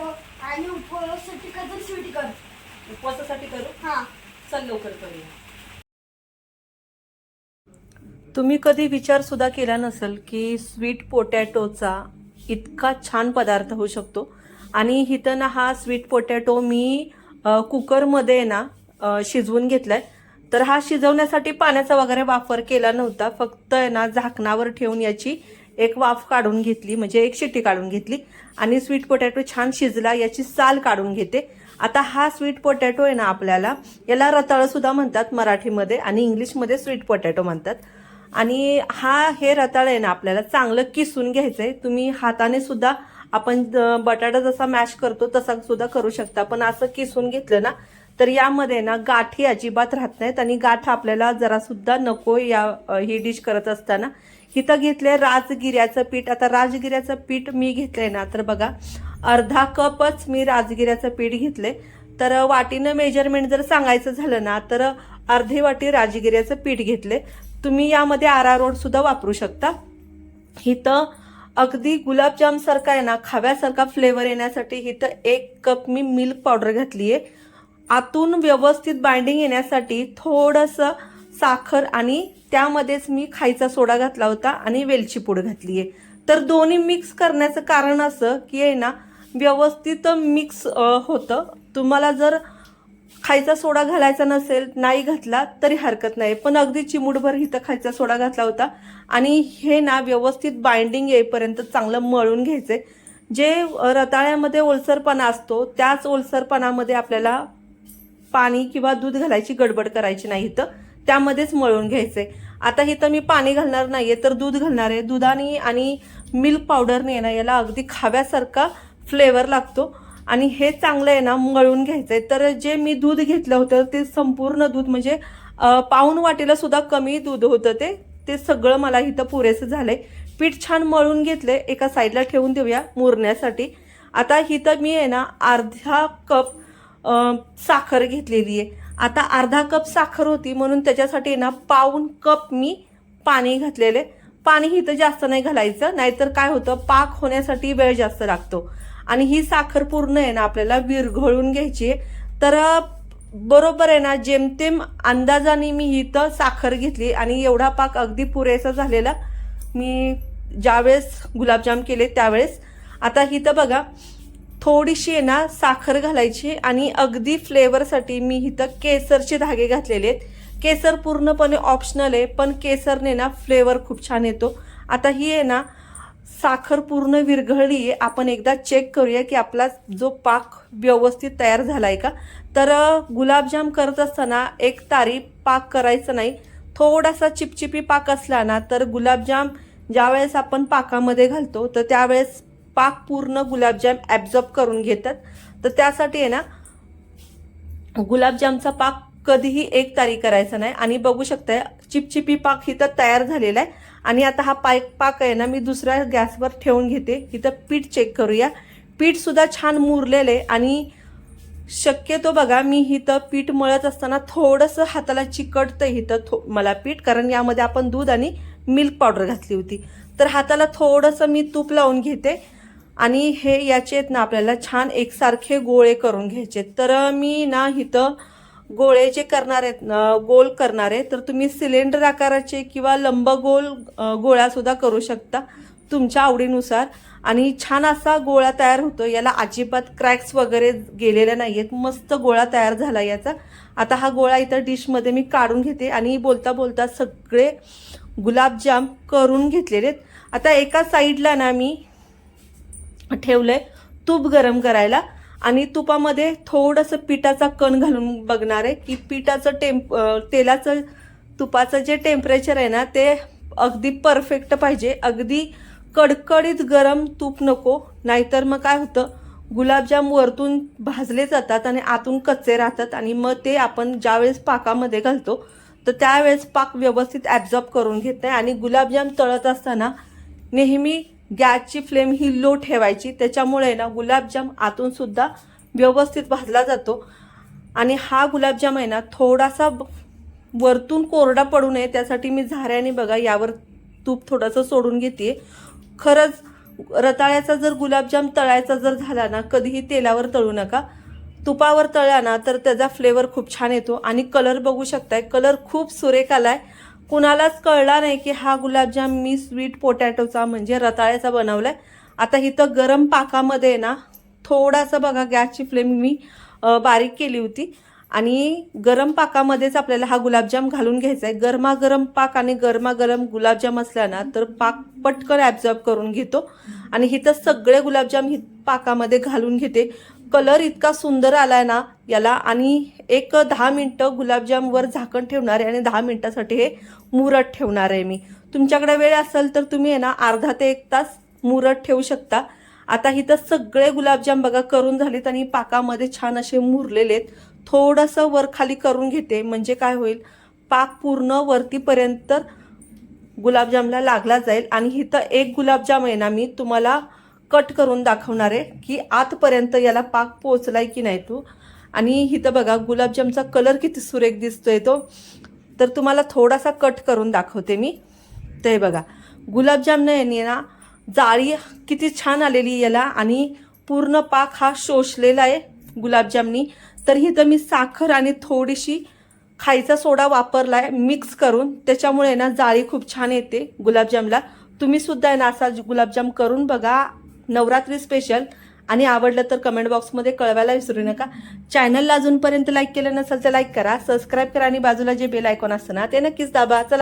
आणि उपवासासाठी का तर स्वीट कर. उपवासासाठी करू? हा. चल लवकर करूया. तुम्ही कधी विचार सुद्धा केला नसेल की स्वीट पोटॅटोचा इतका छान पदार्थ होऊ शकतो. आणि इथं ना हा स्वीट पोटॅटो मी कुकरमध्ये ना शिजवून घेतलाय. तर हा शिजवण्यासाठी पाण्याचा वगैरे वापर केला नव्हता. फक्त आहे ना झाकणावर ठेवून याची एक वाफ काढून घेतली म्हणजे एक शिट्टी काढून घेतली आणि स्वीट पोटॅटो छान शिजला याची साल काढून घेते. आता हा स्वीट पोटॅटो आहे ना आपल्याला याला रताळंसुद्धा म्हणतात मराठीमध्ये आणि इंग्लिशमध्ये स्वीट पोटॅटो म्हणतात. आणि हा हे रताळ आहे ना आपल्याला चांगलं किसून घ्यायचं आहे तुम्ही हाताने सुद्धा आपण बटाटा जसा मॅश करतो तसा सुद्धा करू शकता. पण असं किसून घेतलं ना तर यामध्ये ना गाठी अजिबात राहत नाहीत आणि गाठ आपल्याला जरा सुद्धा नको या ही डिश करत असताना. इथं घेतलंय राजगिऱ्याचं पीठ. आता राजगिऱ्याचं पीठ मी घेतलंय ना तर बघा अर्धा कपच मी राजगिऱ्याचं पीठ घेतलंय. तर वाटीनं मेजरमेंट जर सांगायचं झालं ना तर अर्धी वाटी राजगिऱ्याचं पीठ घेतले तुम्ही यामध्ये आरारोट सुद्धा वापरू शकता. इथं अगदी गुलाबजाम सारखा आहे ना खाव्यासारखा फ्लेवर येण्यासाठी इथं एक कप मी मिल्क पावडर घातली आहे आतून व्यवस्थित बाइंडिंग येण्यासाठी थोडंसं साखर आणि त्यामध्येच मी खायचा सोडा घातला होता आणि वेलची पूड घातली आहे. तर दोन्ही मिक्स करण्याचं कारण असं की आहे ना व्यवस्थित मिक्स होतं. तुम्हाला जर खायचा सोडा घालायचा नसेल नाही घातला तरी हरकत नाही. पण अगदी चिमूटभर इथं खायचा सोडा घातला होता. आणि हे ना व्यवस्थित बाइंडिंग येईपर्यंत चांगलं मळून घ्यायचे जे रताळ्यामध्ये ओलसरपणा असतो त्याच ओलसरपणामध्ये आपल्याला पाणी किंवा दूध घालायची गडबड करायची नाही इथं. त्यामध्येच मळून घ्यायचंय आता इथं मी पाणी घालणार नाहीये तर दूध घालणार आहे. दुधाने आणि मिल्क पावडरने ना याला अगदी खाव्यासारखा फ्लेवर लागतो. आणि हे चांगलं आहे ना मळून घ्यायचंय. तर जे मी दूध घेतलं होतं ते संपूर्ण दूध म्हणजे पाऊण वाटीला सुद्धा कमी दूध होतं ते. ते सगळं मला इथं पुरेसं झालंय. पीठ छान मळून घेतलंय. एका साईडला ठेवून देऊया मुरण्यासाठी. आता इथं मी आहे ना अर्धा कप साखर घेतलेली आहे. आता अर्धा कप साखर होती म्हणून त्याच्यासाठी ना पाऊन कप मी पाणी घातलेले. पाणी इथं जास्त नाही घालायचं नाहीतर काय होतं पाक होण्यासाठी वेळ जास्त लागतो. आणि ही साखर पूर्ण आहे ना आपल्याला विरघळून घ्यायची आहे. तर बरोबर आहे ना जेमतेम अंदाजाने मी इथं साखर घेतली आणि एवढा पाक अगदी पुरेसा झालेला मी ज्यावेळेस गुलाबजाम केले त्यावेळेस. आता इथं बघा थोडीशी आहे ना साखर घालायची आणि अगदी फ्लेवरसाठी मी इथं केसरचे धागे घातलेले आहेत. केसर पूर्णपणे ऑप्शनल आहे पण केसरने ना फ्लेवर खूप छान येतो. आता ही आहे ना साखर पूर्ण विरघळली आहे. आपण एकदा चेक करूया की आपला जो पाक व्यवस्थित तयार झाला आहे का. तर गुलाबजाम करत असताना एक तारी पाक करायचं नाही. थोडासा चिपचिपी पाक असला ना तर गुलाबजाम ज्यावेळेस आपण पाकामध्ये घालतो तर त्यावेळेस पाक पूर्ण गुलाबजाम ॲब्झॉर्ब करून घेतात. तर त्यासाठी आहे ना गुलाबजामचा पाक कधीही एक तारी करायचा नाही. आणि बघू शकताय चिपचिपी पाक इथं तयार झालेला आहे. आणि आता हा पाक पाक आहे ना मी दुसऱ्या गॅसवर ठेवून घेते. इथं पीठ चेक करूया. पीठसुद्धा छान मुरलेलं आहे. आणि शक्यतो बघा मी इथं पीठ मळत असताना थोडंसं हाताला चिकटतं इथं थो मला पीठ. कारण यामध्ये आपण दूध आणि मिल्क पावडर घातली होती. तर हाताला थोडंसं मी तूप लावून घेते. आणि हे याचे आहेत ना आपल्याला छान एकसारखे गोळे करून घ्यायचे. तर मी ना इथं गोळे जे करणार आहेत ना गोल करणार आहे तर तुम्ही सिलेंडर आकाराचे किंवा लंबगोल अ, गोळासुद्धा करू शकता तुमच्या आवडीनुसार. आणि छान असा गोळा तयार होतो याला अजिबात क्रॅक्स वगैरे गेलेल्या नाही आहेत मस्त गोळा तयार झाला याचा. आता हा गोळा इथं डिशमध्ये मी काढून घेते आणि बोलता बोलता सगळे गुलाबजाम करून घेतलेले आहेत. आता एका साईडला ना मी ठेवलं आहे तूप गरम करायला आणि तुपामध्ये थोडंसं पिठाचा कण घालून बघणार आहे की पिठाचं टेम्प तेलाचं तुपाचं जे टेम्परेचर आहे ना ते अगदी परफेक्ट पाहिजे. अगदी कडकडीत गरम तूप नको नाहीतर मग काय होतं गुलाबजाम वरतून भाजले जातात आणि आतून कच्चे राहतात आणि मग ते आपण ज्यावेळेस पाकामध्ये घालतो तर त्यावेळेस पाक व्यवस्थित ॲब्झॉर्ब करून घेत नाही. आणि गुलाबजाम तळत असताना नेहमी गॅसची फ्लेम ही लो ठेवायची. त्याच्यामुळे ना गुलाबजाम आतून सुद्धा व्यवस्थित भाजला जातो. आणि हा गुलाबजाम आहे ना थोडासा ब- वरतून कोरडा पडू नये. त्यासाठी मी झाऱ्याने बघा यावर तूप थोडंसं सोडून घेते खरंच रताळ्याचा जर गुलाबजाम तळायचा जर झाला ना कधीही तेलावर तळू नका. तुपावर तळला ना तर त्याचा फ्लेवर खूप छान येतो. आणि कलर बघू शकताय कलर खूप सुरेख आला आहे कुणालाच कळला नाही की हा गुलाबजाम मी स्वीट पोटॅटोचा म्हणजे रताळ्याचा बनवलाय. आता इथं गरम पाकामध्ये आहे ना थोडासा बघा गॅसची फ्लेम मी बारीक केली होती. आणि गरम पाकामध्येच आपल्याला हा गुलाबजाम घालून घ्यायचा आहे गरमागरम पाक आणि गरमागरम गुलाबजाम असला ना तर पाक पटकन ॲब्झॉर्ब करून घेतो. आणि इथं सगळे गुलाबजाम ही पाकामध्ये घालून घेते. कलर इतका सुंदर आलाय ना याला आणि एक दहा मिनटं गुलाबजामवर झाकण ठेवणार आहे आणि दहा मिनटासाठी हे मुरत ठेवणार आहे मी. तुमच्याकडे वेळ असेल तर तुम्ही आहे ना अर्धा ते एक तास मुरत ठेवू शकता. आता इथं सगळे गुलाबजाम बघा करून झालेत आणि पाकामध्ये छान असे मुरलेले आहेत. थोडंसं वर खाली करून घेते म्हणजे काय होईल? पाक पूर्ण वरतीपर्यंत गुलाबजामला लागला जाईल. आणि इथं एक गुलाबजाम आहे ना मी तुम्हाला कट करून दाखवणार आहे की आतपर्यंत याला पाक पोचलाय की नाही तो. आणि इथं बघा गुलाबजामचा कलर किती सुरेख दिसतोय तो. तर तुम्हाला थोडासा कट करून दाखवते मी. ते बघा गुलाबजामनं यांनी ना जाळी किती छान आलेली याला आणि पूर्ण पाक हा शोषलेला आहे गुलाबजामनी तर इथं मी साखर आणि थोडीशी खायचा सोडा वापरलाय मिक्स करून. त्याच्यामुळे ना जाळी खूप छान येते गुलाबजामला तुम्ही सुद्धा आहे ना असा गुलाबजाम करून बघा. नवरात्री स्पेशल आणि आवडलं तर कमेंट बॉक्समध्ये कळवायला विसरू नका. चॅनलला अजूनपर्यंत लाईक केलं नसेल तर लाईक करा सबस्क्राईब करा आणि बाजूला जे बेल आयकॉन असतं ना ते नक्कीच दाबा. चला.